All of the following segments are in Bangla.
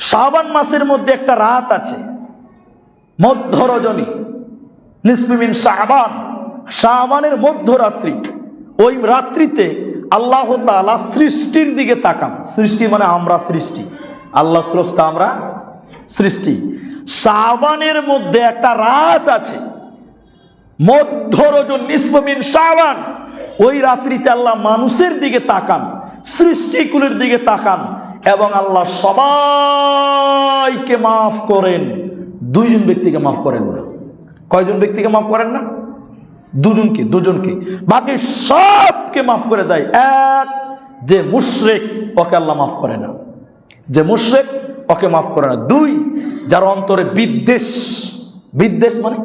শাবান মাসের মধ্যে একটা রাত আছে। মধ্য রজনী শাহবান শাহবানের মধ্যরাত্রি। ওই রাত্রিতে আল্লাহ তাআলা সৃষ্টির দিকে তাকান। সৃষ্টি মানে আমরা সৃষ্টি। আল্লাহ স্রষ্টা আমরা সৃষ্টি। শাহবানের মধ্যে একটা রাত আছে। মধ্য রজন নিসমিন শাহবান ওই রাত্রিতে আল্লাহ মানুষের দিকে তাকান। সৃষ্টিকুলের দিকে তাকান। এবং আল্লাহ সবাইকে মাফ করেন। দুইজন ব্যক্তিকে মাফ করেন না। কয়জন ব্যক্তিকে মাফ করেন না? দুজনকে দুজনকে। বাকি সবকে মাফ করে দেয় এক। যে মুশরেক, ওকে আল্লাহ মাফ করে না। যে মুশরেক, ওকে মাফ করে না। দুই, যার অন্তরে বিদ্বেষ। বিদ্বেষ মানে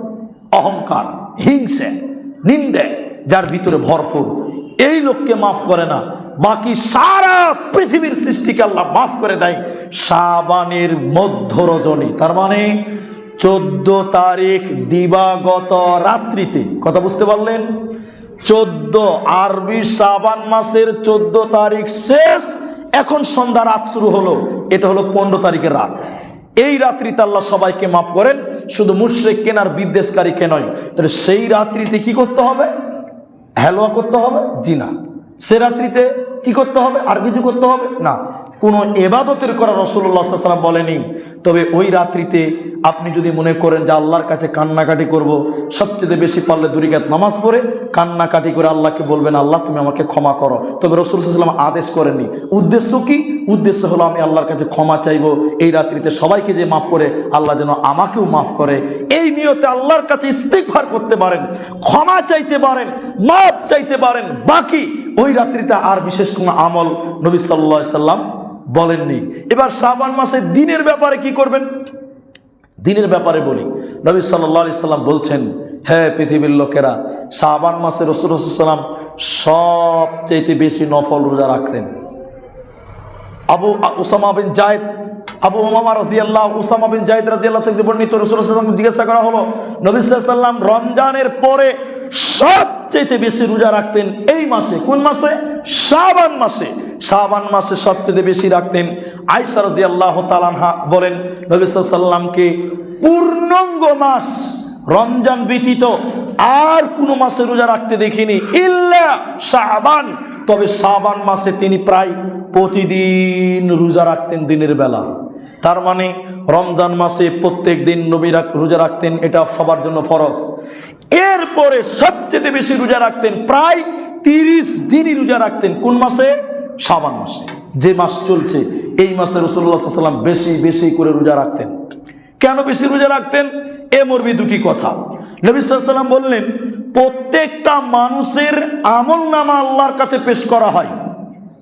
অহংকার, হিংসে, নিন্দে, যার ভিতরে ভরপুর। এই লোককে মাফ করে না। বাকি সারা পৃথিবীর সৃষ্টিকে আল্লাহ মাফ করে দেয়। সাবানের মধ্য রজনী। তার মানে চোদ্দ তারিখ দিবাগত রাত্রিতে। কথা বুঝতে পারলেন? চোদ্দ আরবি সাবান মাসের চোদ্দ তারিখ শেষ। এখন সন্ধ্যা রাত শুরু হলো। এটা হলো পনেরো তারিখের রাত। এই রাত্রিতে আল্লাহ সবাইকে মাফ করেন। শুধু মুশরেক কেনার বিদ্বেষকারীকে নয়। তাহলে সেই রাত্রিতে কি করতে হবে? হ্যালোয়া করতে হবে? জি না। সে রাত্রিতে কি করতে হবে? আর কিছু করতে হবে? না। কোনো এবাদতের করা রসুল্লাহ সাল্লাম বলেনি। তবে ওই রাত্রিতে আপনি যদি মনে করেন যে আল্লাহর কাছে কান্নাকাটি করব, সবচেয়ে বেশি পারলে দুরিকাত নামাজ পড়ে, কান্নাকাটি করে আল্লাহকে বলবেন, আল্লাহ, তুমি আমাকে ক্ষমা করো। তবে রসুল সাল্লাম আদেশ করেননি। উদ্দেশ্য কি? উদ্দেশ্য হলো, আমি আল্লাহর কাছে ক্ষমা চাইব। এই রাত্রিতে সবাইকে যে মাফ করে, আল্লাহ যেন আমাকেও মাফ করে। এই নিয়তে আল্লাহর কাছে ইস্তেকভার করতে পারেন, ক্ষমা চাইতে পারেন, মাফ চাইতে পারেন। বাকি ওই রাত্রিটা আর বিশেষ কোনো আমল নবী সাল্লা সাল্লাম বলেননি। এবার শ্রাবণ মাসে দিনের ব্যাপারে কি করবেন? দিনের ব্যাপারে বলি, নবী সাল্লা সাল্লাম বলছেন হ্যাঁ পৃথিবীর লোকেরা, শাবান মাসে রসুল রসুলাম সবচেয়ে বেশি নফল রোজা রাখতেন। আবু উসামা বিন জায়দ, আবু ওমামা রাজি আল্লাহ উসামা বিন জায়দ রাজি আল্লাহ থেকে বর্ণিত রসুল জিজ্ঞাসা করা হলো, নবী সাল্লাম রমজানের পরে সবচেয়ে বেশি রোজা রাখতেন এই মাসে, কোন মাসে? শাবান মাসে। শাবান মাসে সবচেয়ে বেশি রাখতেন আয়সা রাজি আল্লাহ তালানহা বলেন, নবী সাল্লামকে পূর্ণাঙ্গ মাস রমজান ব্যতীত আর কোনো মাসে রোজা রাখতে দেখিনি ইল্লা শাবান। তবে শাবান মাসে তিনি প্রায় প্রতিদিন রোজা রাখতেন দিনের বেলা। তার মানে রমজান মাসে প্রত্যেক দিন নবী রোজা রাখতেন, এটা সবার জন্য ফরজ। এরপরে সবচেয়ে বেশি রোজা রাখতেন প্রায় তিরিশ দিনই রোজা রাখতেন কোন মাসে? শাবান মাসে। যে মাস চলছে, এই মাসে রসুল্লাহ সাল্লাম বেশি বেশি করে রোজা রাখতেন। কেন বেশি রোজা রাখতেন? এ মরবি দুটি কথা। নবী সাল্লাম বললেন, প্রত্যেকটা মানুষের আমল নামা আল্লাহর কাছে পেশ করা হয়।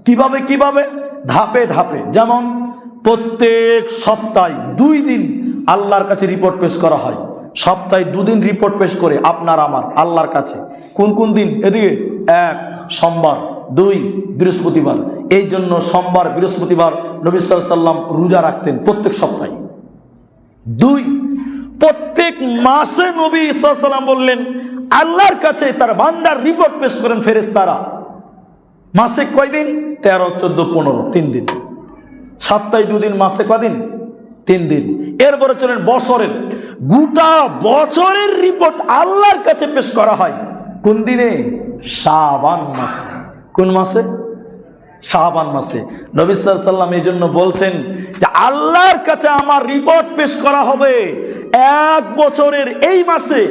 কীভাবে কীভাবে? ধাপে ধাপে। যেমন, প্রত্যেক সপ্তাহে দুই দিন আল্লাহর কাছে রিপোর্ট পেশ করা হয়। সপ্তাহে দুদিন রিপোর্ট পেশ করে আপনার, আমার, আল্লাহর কাছে। কোন কোন দিন? এদিকে, এক, সোমবার, দুই, বৃহস্পতিবার। এই জন্য সোমবার, বৃহস্পতিবার নবী সাল্লাম রোজা রাখতেন প্রত্যেক সপ্তাহে। দুই, প্রত্যেক মাসে নবী সাল্লাম বললেন, আল্লাহর কাছে তার বান্দার রিপোর্ট পেশ করেন ফেরেস তারা মাসে কয়দিন? তেরো, চোদ্দ, পনেরো, তিন দিন। সপ্তাহে দুদিন, মাসে কদিন? তিন দিন। এরপরে চলেন বছরের। গোটা বছরের রিপোর্ট আল্লাহর কাছে পেশ করা হয়। কোন দিনে? শাবান মাসে। কোন মাসে? শাহবান মাসে। নবী সাল্লাম এই জন্য বলছেন যে, আল্লাহর কাছে আমার রিপোর্ট পেশ করা হবে। এক বছরের এই মাসে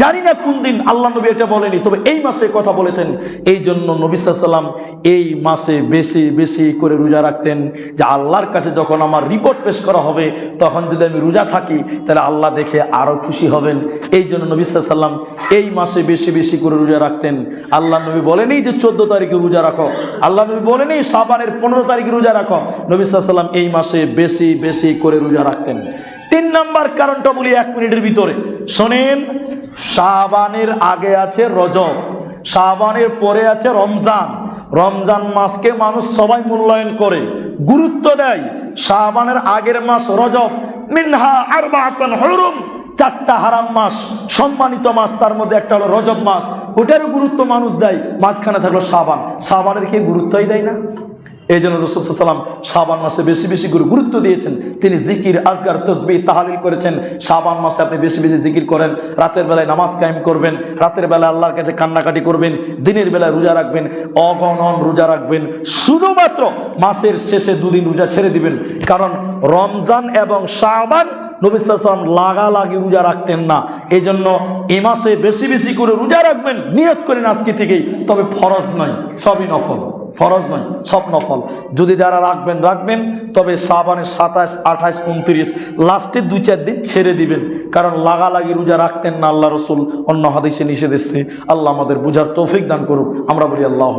জানি না কোন দিন আল্লাহ নবী এটা বলেনি, তবে এই মাসে কথা বলেছেন। এই জন্য নবী সাল্লাম এই মাসে বেশি বেশি করে রোজা রাখতেন, যে আল্লাহর কাছে যখন আমার রিপোর্ট পেশ করা হবে, তখন যদি আমি রোজা থাকি, তাহলে আল্লাহ দেখে আরও খুশি হবেন। এই জন্য নবী সাল্লাম এই মাসে বেশি বেশি করে রোজা রাখতেন। আল্লাহ নবী বলেনি যে চোদ্দ তারিখে রোজা রাখো। আল্লাহ নবী বলেনি সাবানের পনেরো তারিখে রোজা রাখো। নবী সাল্লাম এই মাসে বেশি বেশি করে রোজা রাখতেন। তিন নাম্বার কারণটা বলি এক মিনিটের ভিতরে। শোনেন শাবানের আগে আছে রজব শাহবানের পরে আছে রমজান। রমজান মাসকে মানুষ সবাই মূল্যায়ন করে, গুরুত্ব দেয়। শাবানের আগের মাস রজব, মিনহা আর হরুম, চারটা হারাম মাস, সম্মানিত মাস, তার মধ্যে একটা হলো রজব মাস। ওটারও গুরুত্ব মানুষ দেয়, মাঝখানে থাকল সাবান সাবানের কি গুরুত্বই দেয় না? এই জন্য রসুল সাল্লাম শাবান মাসে বেশি বেশি করে গুরুত্ব দিয়েছেন। তিনি জিকির, আজগার তসবি তাহালিল করেছেন। শাবান মাসে আপনি বেশি বেশি জিকির করেন। রাতের বেলায় নামাজ কায়েম করবেন। রাতের বেলায় আল্লাহর কাছে কান্নাকাটি করবেন। দিনের বেলায় রোজা রাখবেন। অগণন রোজা রাখবেন। শুধুমাত্র মাসের শেষে দুদিন রোজা ছেড়ে দিবেন। কারণ রমজান এবং শাবান নবিসাম লাগালাগি রোজা রাখতেন না। এই জন্য এ মাসে বেশি বেশি করে রোজা রাখবেন। নিয়ত করেন আজকে থেকেই। তবে ফরজ নয়, সবই নফল। ফরজ নয়, সব নফল। যদি যারা রাখবেন রাখবেন, তবে সাবানের সাতাশ, আঠাশ, উনত্রিশ, লাস্টের দুই, চার দিন ছেড়ে দিবেন। কারণ লাগালাগি রোজা রাখতেন না আল্লাহ রসুল, অন্য হাদিসে নিষেধ এসছে। আল্লাহ আমাদের বুঝার তৌফিক দান করুক। আমরা বলি আল্লাহ